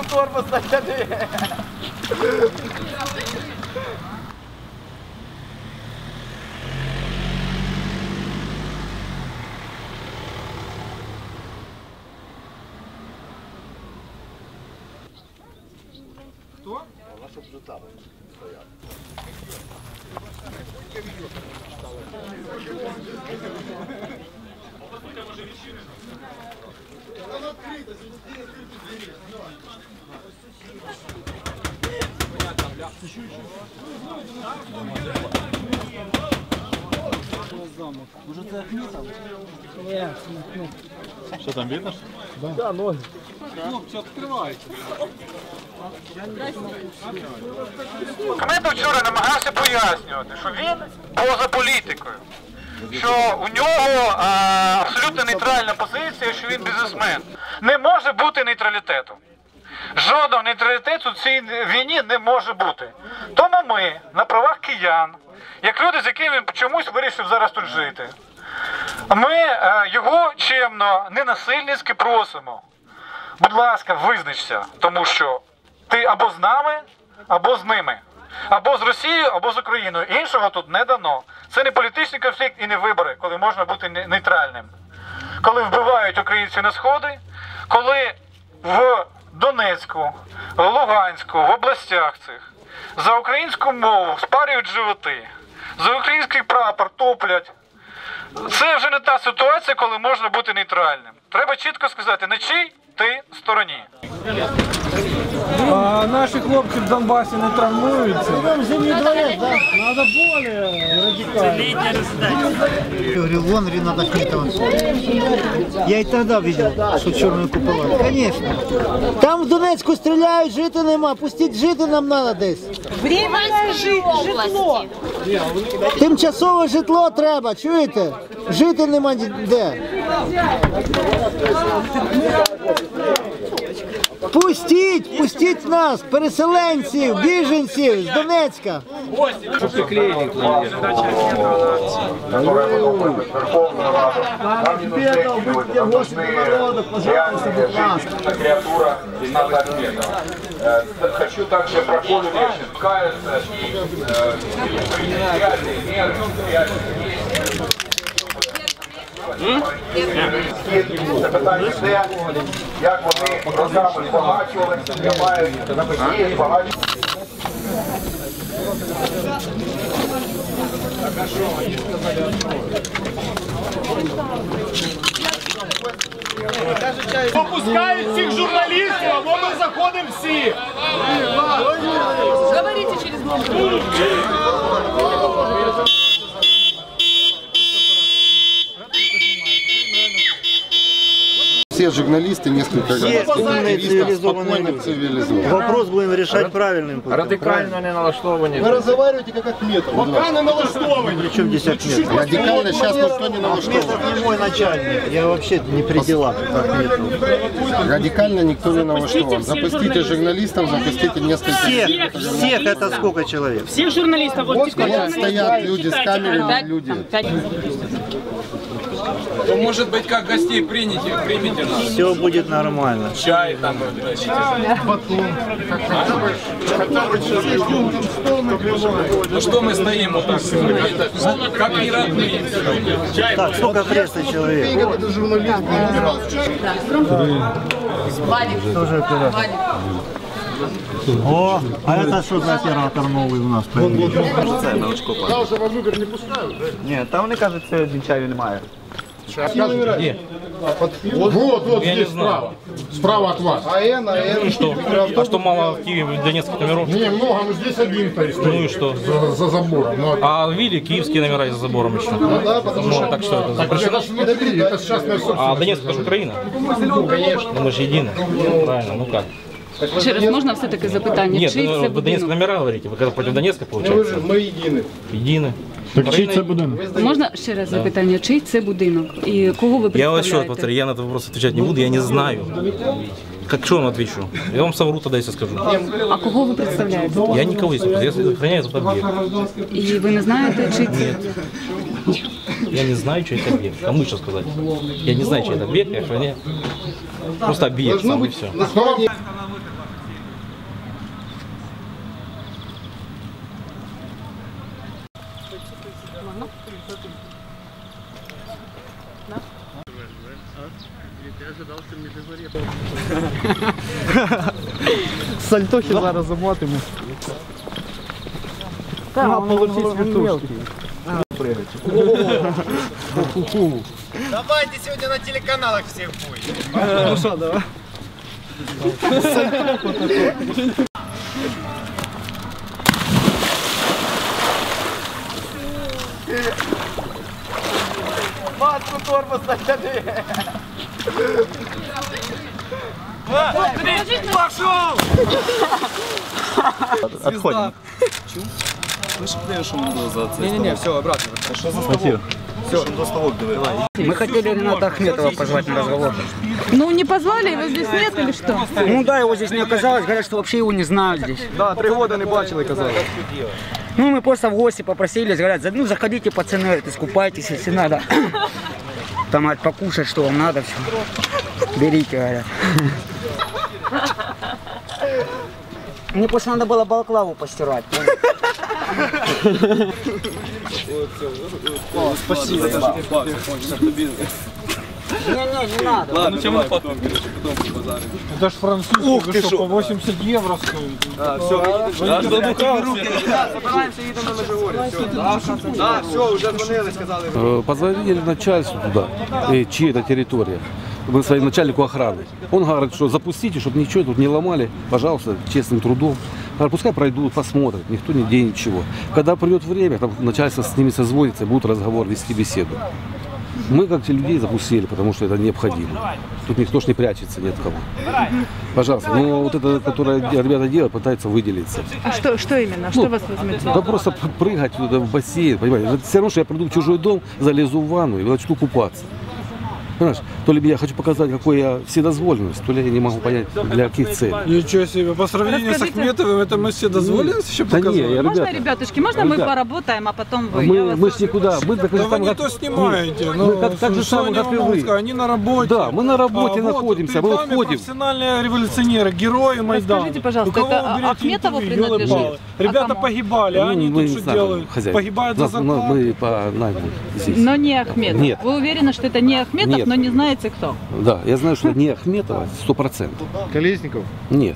тормоз натяни. Що Уже ты там? Нет, Что там видно? Да, да ноги. Хлопці, відкривайте. Комета вчора намагався пояснювати, що він поза політикою що у нього а, абсолютно нейтральна позиція, що він бізнесмен. Не може бути нейтралітету. Жодного нейтралітету в цій війні не може бути. Тому ми на правах киян, як люди, з якими він чомусь вирішив зараз тут жити, ми е, його чемно, ненасильницьки просимо. Будь ласка, визначся, тому що ти або з нами, або з ними. Або з Росією, або з Україною. Іншого тут не дано. Це не політичний конфлікт і не вибори, коли можна бути нейтральним. Коли вбивають українців на сходи, коли в Донецьку, в Луганську, в областях цих за українську мову спарюють животи, за український прапор топлять. Це вже не та ситуація, коли можна бути нейтральним. Треба чітко сказати, на чий ти стороні. А наші хлопці в Донбасі не травмуються. Надо более радикально. Говорил, вон Рената Ахметова. Я и тогда видел, что черную купола. Конечно. Там в Донецьку стріляють, жити нема. Пустіть жити нам надо десь. Временное жи- житло. Тимчасове житло треба, чуєте? Жити нема де. Пустіть, пустіть нас, переселенців, біженців з Донецька. Креатура Рената Ахметова. Э, Хочу также про Колю Левчин. Кается и э, принципиальные меры, принципиальные Це питання де, як вони роками збагачували, тримають і збагачують. Попускають всіх журналістів, або ми заходимо всі. Говорите через голову. Все журналисты несколько Все умные, цивилизованные люди. цивилизованно. Вопрос будем решать правильным путем. Радикально не налаштовані. Вы разговариваете как Ахметов. ласка. не налаштовані. Причем 10 метров. Радикально сейчас никто не налаштован. Ахметов не мой начальник. Я вообще не при делах. Радикально никто не налаштован. Запустите журналистов, запустите несколько Всех, всех это сколько человек? Всех журналистов вот Вот стоят люди с камерами, люди То, может быть, как гостей примите, примите нас. Все будет нормально. Чай там, значит. Ну что мы стоим вот так? Это Как не родные. Так, сколько прессы человек? Тоже оператор. О, а это что за оператор новый у нас появился? Ні, там вони кажуть, це вінчаю немає. Вот, вот здесь справа. Справа от вас. АН, АН. Что? А что мало в Киеве Донецке номеров? Немного, но здесь один то Ну и что? за, за забором. Но... А видели киевские номера за забором еще? Да, потому Ну, что... так что это Так, это ж внутри, это частная А собственность. Донецк это же Украина? Конечно. Ну мы же едины. Правильно, ну как? Ще раз можна все-таки запитання? Нет, ну, це вы Донецк номера говорите, вы когда против Донецка получается? Мы едины. Едины. Так чий це будинок? Можна ще раз запитання? Чий це будинок? І кого ви Я вас еще раз представляєте? повторяю, я на этот вопрос отвечать не буду, я не знаю. Как что вам отвечу? Я вам совру тогда, если скажу. А кого ви представляєте? Я никого не я охраняю этот объект. І ви не знаєте, чий це? Я не знаю, что это объект. Кому еще сказать? Я не знаю, что это объект, я охраняю. Просто объект сам и все. На основании Сальтохи зараз замотимо. Так, получить вертушки. Давайте сегодня на телеканалах всех будет. Ну що, давай. Матку тормоз натяни. Отходим. Не-не-не, все, обратно. Мы хотели Рената Ахметова позвать на разговор. Ну не позвали, его здесь нет или что? Ну да, его здесь не оказалось, говорят, что вообще его не знают здесь. Да, три года не бачили, казали. Ну мы просто в гости попросились, говорят, «За- ну заходите пацаны, говорят, искупайтесь, если надо. Там говорят, покушать, что вам надо, все. Берите, говорят. Мне просто надо было балаклаву постирать. Не-не, не надо. Ладно, чем мы потом? Это ж французский, Ух ты что, по 80 евро стоит. Э, Позвонили начальству туда, э, чьи это территория. Мы своим начальнику охраны. Он говорит, что запустите, чтобы ничего тут не ломали, пожалуйста, честным трудом. Пускай пройдут, посмотрят, никто нигде ничего. Когда придет время, там начальство с ними созвонится, будут разговор, вести беседу. Мы как людей запустили, потому что это необходимо. Тут никто ж не прячется, нет кого. Пожалуйста, но вот это, которое ребята делают, пытаются выделиться. А что, что именно? Что вас возмутило? Да просто прыгать туда в бассейн, понимаете? Это все равно, что я приду в чужой дом, залезу в ванну и начну купаться. Понимаешь? То ли я хочу показать, какой я вседозволенность, то ли я не могу понять, для каких целей. Ничего себе, по сравнению с Расскажите. Ахметовым, это мы все дозволились еще Да не, показать? я, Можно, ребята, ребятушки, можно мы ребят, поработаем, а потом вы? Я мы, мы ж никуда, мы так, Да вы не как- то снимаете, мы ну, как- так же самое, они как и вы. Они на работе. Да, мы на работе А, вот, находимся, перед мы вами выходим. профессиональные революционеры, герои Майдана. Расскажите, пожалуйста, У кого это Ахметову принадлежит? А Ребята погибали, а Ну, они мы тут не что делают? Погибают за ну, зарплату. Мы по найму здесь. Но не Ахметов. Нет. Вы уверены, что это не Ахметов, Нет. Но не знаете кто? Да, я знаю, что не Ахметова, сто процентов. Колесников. Нет.